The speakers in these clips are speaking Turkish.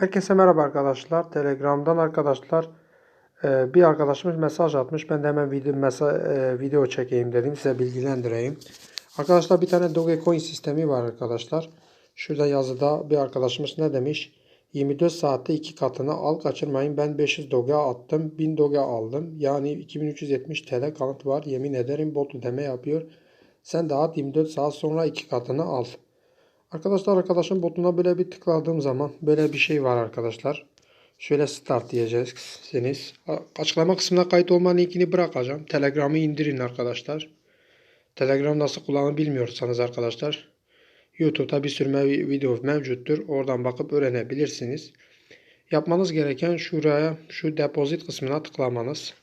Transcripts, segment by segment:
Herkese merhaba arkadaşlar. Telegram'dan arkadaşlar e, bir arkadaşımız mesaj atmış. Ben de hemen video, e, video çekeyim dedim. Size bilgilendireyim. Arkadaşlar bir tane Dogecoin sistemi var arkadaşlar. Şurada yazıda bir arkadaşımız ne demiş? 24 saatte iki katını al kaçırmayın. Ben 500 Doge attım. 1000 Doge aldım. Yani 2370 TL kanıt var. Yemin ederim bot ödeme yapıyor. Sen de at 24 saat sonra iki katını al. Arkadaşlar arkadaşım botuna böyle bir tıkladığım zaman böyle bir şey var arkadaşlar. Şöyle start diyeceksiniz. Açıklama kısmına kayıt olma linkini bırakacağım. Telegram'ı indirin arkadaşlar. Telegram nasıl kullanılır bilmiyorsanız arkadaşlar. YouTube'da bir sürü video mevcuttur. Oradan bakıp öğrenebilirsiniz. Yapmanız gereken şuraya şu depozit kısmına tıklamanız.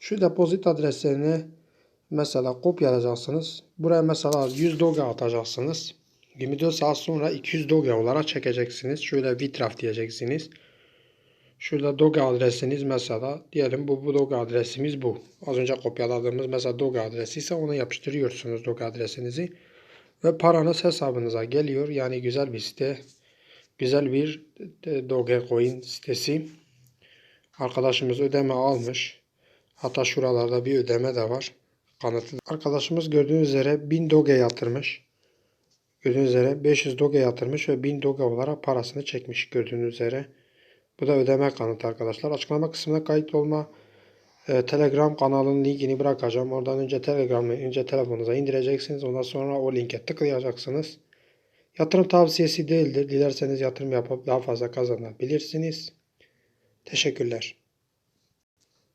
Şu depozit adreslerini mesela kopyalayacaksınız. Buraya mesela 100 doge atacaksınız. 24 saat sonra 200 doge olarak çekeceksiniz. Şöyle vitraf diyeceksiniz. Şurada doge adresiniz mesela diyelim bu, bu doge adresimiz bu. Az önce kopyaladığımız mesela doge adresi ise ona yapıştırıyorsunuz doge adresinizi. Ve paranız hesabınıza geliyor. Yani güzel bir site. Güzel bir e, Dogecoin sitesi. Arkadaşımız ödeme almış. Hatta şuralarda bir ödeme de var. Kanıtlı. Arkadaşımız gördüğünüz üzere 1000 Doge yatırmış. Gördüğünüz üzere 500 Doge yatırmış ve 1000 Doge olarak parasını çekmiş gördüğünüz üzere. Bu da ödeme kanıtı arkadaşlar. Açıklama kısmına kayıt olma e, Telegram kanalının linkini bırakacağım. Oradan önce Telegram'ı önce telefonunuza indireceksiniz. Ondan sonra o linke tıklayacaksınız. Yatırım tavsiyesi değildir. Dilerseniz yatırım yapıp daha fazla kazanabilirsiniz. Teşekkürler.